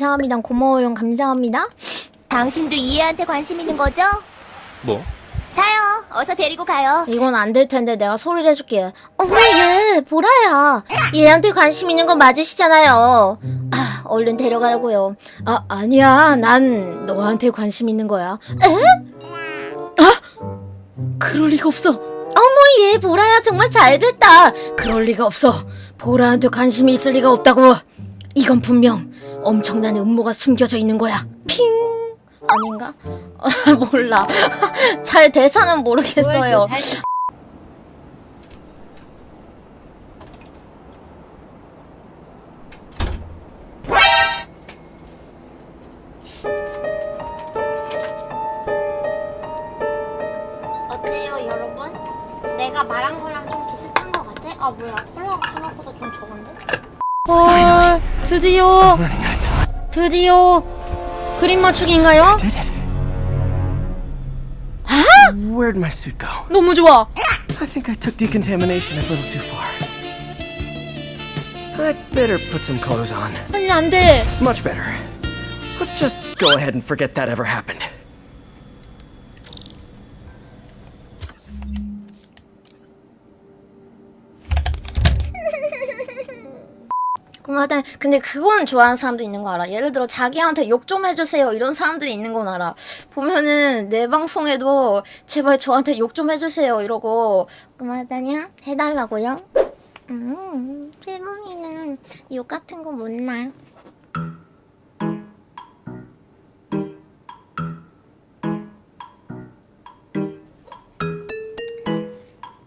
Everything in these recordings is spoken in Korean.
감사합니다. 고마워요. 감사합니다. 당신도 이해한테 관심 있는 거죠? 뭐? 자요. 어서 데리고 가요. 이건 안 될 텐데 내가 소리를 해줄게. 어머 얘 보라야. 얘한테 관심 있는 건 맞으시잖아요. 아 얼른 데려가라고요. 아 아니야 난 너한테 관심 있는 거야. 에? 아 그럴 리가 없어. 어머 얘 보라야 정말 잘됐다. 그럴 리가 없어. 보라한테 관심이 있을 리가 없다고. 이건 분명 엄청난 음모가 숨겨져 있는 거야. 핑 아닌가? 몰라. 잘 대사는 모르겠어요. 어때요, 여러분? 내가 말한 거랑 좀 비슷한 것 같아? 아, 뭐야. 콜라가 생각보다 좀 적은데? 헐, 드디어, 드디어 그림 맞추기인가요? Did it? Where'd my suit go? 너무 좋아. I think I took decontamination a little too far. I'd better put some clothes on. 아니, 안 돼. Much better. Let's just go ahead and forget that ever happened. 그마다 근데 그건 좋아하는 사람도 있는 거 알아. 예를 들어 자기한테 욕 좀 해주세요 이런 사람들이 있는 건 알아. 보면은 내 방송에도 제발 저한테 욕 좀 해주세요 이러고 그마다냐 해달라고요. 음 필범이는 욕 같은 거 못 나.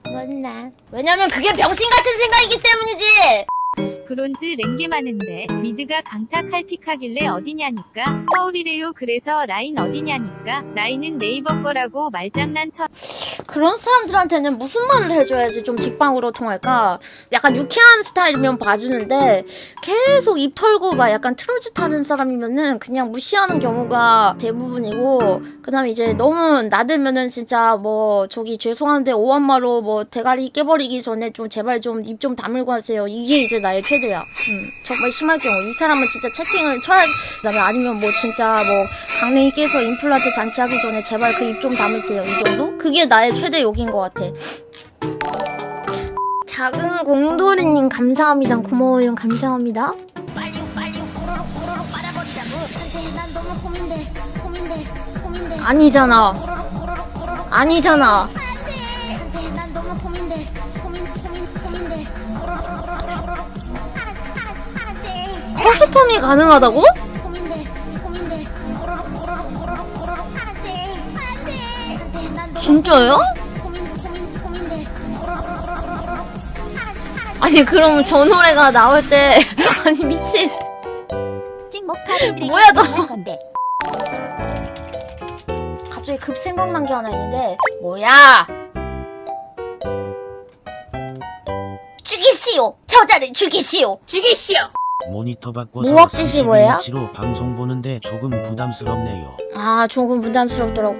못나. 왜냐면 그게 병신 같은 생각이기 때문이지. 브론즈 랭게 많은데 미드가 강타 칼 픽하길래 어디냐니까 서울이래요 그래서 라인 어디냐니까 라인은 네이버 거라고 말장난 쳐 그런 사람들한테는 무슨 말을 해줘야지 좀 직방으로 통할까? 약간 유쾌한 스타일이면 봐주는데 계속 입 털고 막 약간 트롤짓 하는 사람이면은 그냥 무시하는 경우가 대부분이고 그다음에 이제 너무 나대면은 진짜 뭐 저기 죄송한데 오한마로 뭐 대가리 깨버리기 전에 좀 제발 좀 입 좀 다물고 하세요. 이게 이제 나의 최대야. 음, 정말 심할 경우 이 사람은 진짜 채팅을 쳐야 그다음에 아니면 뭐 진짜 뭐 강냉이 깨서 임플란트 장치하기 전에 제발 그 입좀 다물세요. 이 정도? 그게 나의 최대 욕인 것 같아. 작은 공돌이님 감사합니다. 고마워요. 감사합니다. 빨리 빨리 꼬로록 꼬로록 빨아버리자고. 안돼 난 너무 고민돼 고민돼 고민돼. 아니잖아. 꼬로록 꼬로록 꼬로록 아니잖아. 안돼 난 너무 고민돼 고민 고민 고민돼. 꼬로록 꼬로록 꼬로록. 텀이 가능하다고? 진짜요? 아니 그럼 저 노래가 나올 때 아니 미친. 뭐야, 저-. 갑자기 급 생각난 게 하나 있는데 뭐야? 죽이시오. 저자를 죽이시오. 모니터 바꿔서 무억짓이 뭐예요? 32인치로 방송 보는데 조금 부담스럽네요. 아 조금 부담스럽더라고.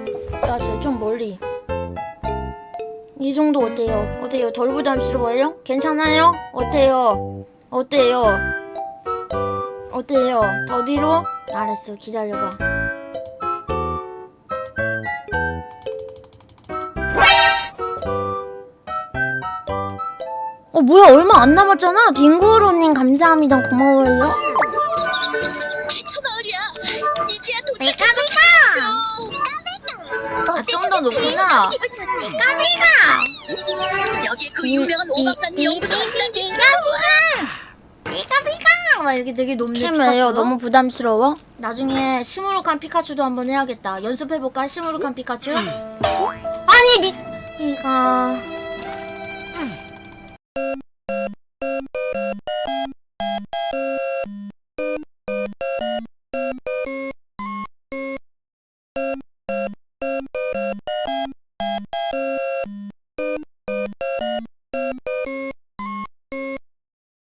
좀 멀리. 이 정도 어때요? 어때요? 덜 부담스러워요? 괜찮아요? 어때요? 어때요? 어때요? 더 뒤로? 알았어, 기다려봐. 어, 뭐야, 얼마 안 남았잖아? 딩구로님 감사합니다. 고마워요. 내가 아, 좀 더 높구나. 여기 그 유명한 오박사님 연구소가 있다니까 피카피카! 막 이렇게 되게 높네. 캠이에요. 너무 부담스러워? 나중에 시무룩한 피카츄도 한번 해야겠다. 연습해볼까? 시무룩한 피카츄? 아니, 미... 이가...